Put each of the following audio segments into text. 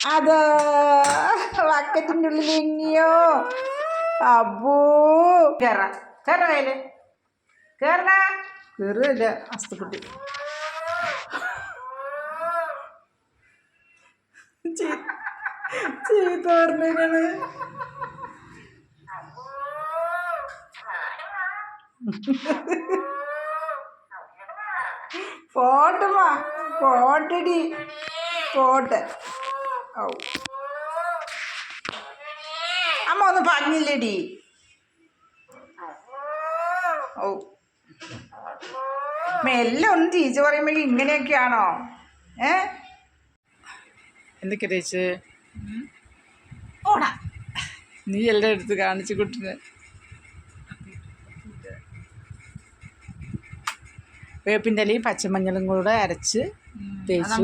അത് ബക്കറ്റിന്റെ ഉള്ളിൽ എങ്ങിയോ അബൂ. കേറ കയ്യിൽ കേറണ. കയറുകയല്ല അസ്തുക്കുട്ടി. ചീത്ത പോട്ടമ്മ പോട്ടടി പോട്ടെ ഔ. അമ്മ ഒന്നും പറഞ്ഞില്ലേടി. ഓ എല്ലാം ഒന്ന് ടീച്ചർ പറയുമ്പോൾ ഇങ്ങനെയൊക്കെയാണോ? ഏ? എന്തൊക്കെ ടീച്ചർ? ഓടാ. നീ എല്ലാം എടുത്ത് കാണിച്ചു കുട്ടിന്. വേപ്പിന്റെ ഇലയും പച്ചമഞ്ഞളും കൂടെ അരച്ച് തേച്ചു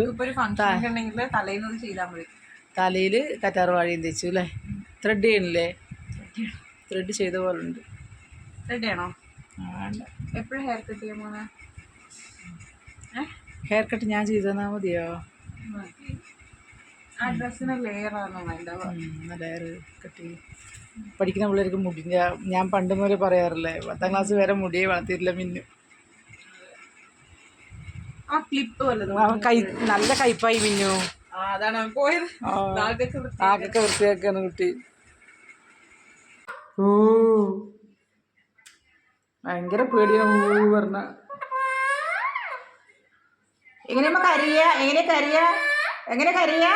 തലേന്ന് ചെയ്താൽ മതി. തലയിൽ കറ്റാർ വാഴയും തേച്ചു അല്ലേ ത്രെഡ് ചെയ്യണില്ലേ? ത്രെഡ് ചെയ്ത പോലെ ഉണ്ട്. എപ്പോഴും ഹെയർ കട്ട് ചെയ്യാൻ പോണേ ഹെയർ കട്ട് ഞാൻ ചെയ്തു തന്നാൽ മതിയോ ആ ഡ്രസ്സിന് ലെയർ കട്ട് ചെയ്യും. പഠിക്കുന്ന പിള്ളേർക്ക് മുടി ഞാൻ- പണ്ട് മുതലേ പറയാറില്ലേ പത്താം ക്ലാസ് വരെ മുടിയെ വളർത്തിയിട്ടില്ല മിന്നു. ആ ക്ലിപ്പ് വല്ലതും കൈ നല്ല കയ്പായി മിന്നു. അതാണ് പോയത്. ആകൊക്കെ വൃത്തിയാക്കാണ് കുട്ടി. ഊ ഭയങ്കര പേടിയാണ് ഊ പറഞ്ഞ. എങ്ങനെ കരിയ? എങ്ങനെ കരിയ? എങ്ങനെ കരിയ?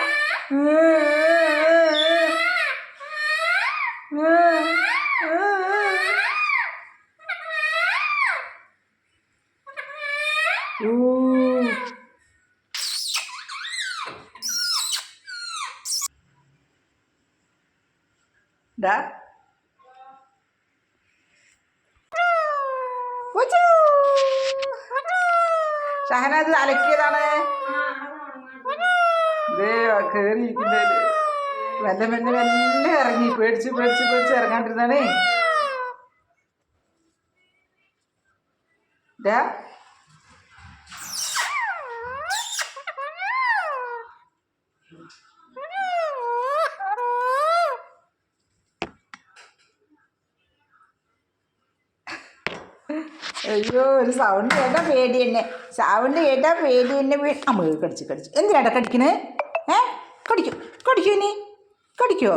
ഊ ഉച്ചൂ. ഷഹനാദ് അലക്കിയതാണ്. ദേ കേറിയിരിക്കുന്നതിൽ മെല്ലെ മെല്ലെ ഇറങ്ങി. പേടിച്ച് പേടിച്ച് പേടിച്ച് ഇറങ്ങാണ്ടിരുന്നാണേ. അയ്യോ ഒരു സൗണ്ട് കേട്ടാ പേടി തന്നെ സൗണ്ട് കേട്ടാ പേടി തന്നെ അമ്മ കടിച്ചു കടിച്ചു. എന്തിനാടാ കടിക്കണേ? ഏ? കടിക്കൂ കടിക്കൂ ഇനി. കടിക്കോ?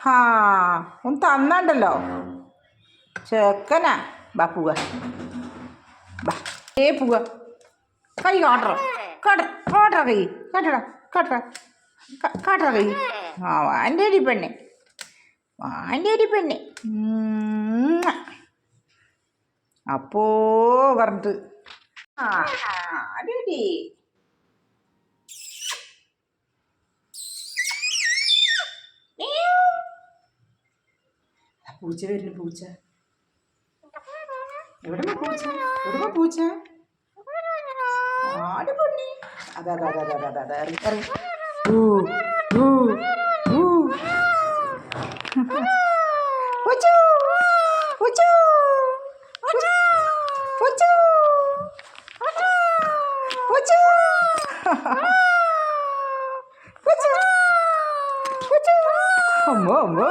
ഹാ ഒന്ന് തന്നാണ്ടല്ലോ. ചെക്കനാ. ബാ പോവുക ബാ ഏ കൈ കാട്ടറ. കാട്ട കാട്ടറ കൈ. കാട്ടടാ കാട്ടറ. കാട്ടറ കൈ. ആ വാന്റെ അടി പെണ്ണെ. വാന്റെ അടി പെണ്ണെ. അപ്പോ പറഞ്ഞിട്ട്. ആ അടിപൊളി പൂച്ച വരുന്നു പൂച്ച. എവിടെ പൂച്ച? എവിടെ പൂച്ച? ആട് പൊണ്ണി. അതാ അതാ അതാ അതാ അതാ അതാ ഇറങ്ങി പൂച്ചു പൂച്ചു പൂച്ചു പൂച്ചു പൂച്ചു അമ്മോ അമ്മോ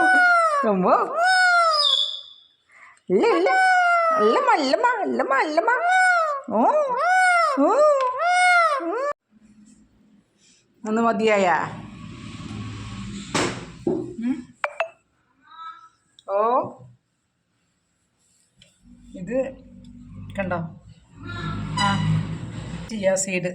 അമ്മോ ഇല്ല ഇല്ല അല്ലമ്മ അല്ലമ്മ അല്ലമ്മ അല്ലമ്മ ഓ ഓ ഒന്ന് മതിയായ? ഓ. ഇത് കണ്ടോ? ആ. Chia seed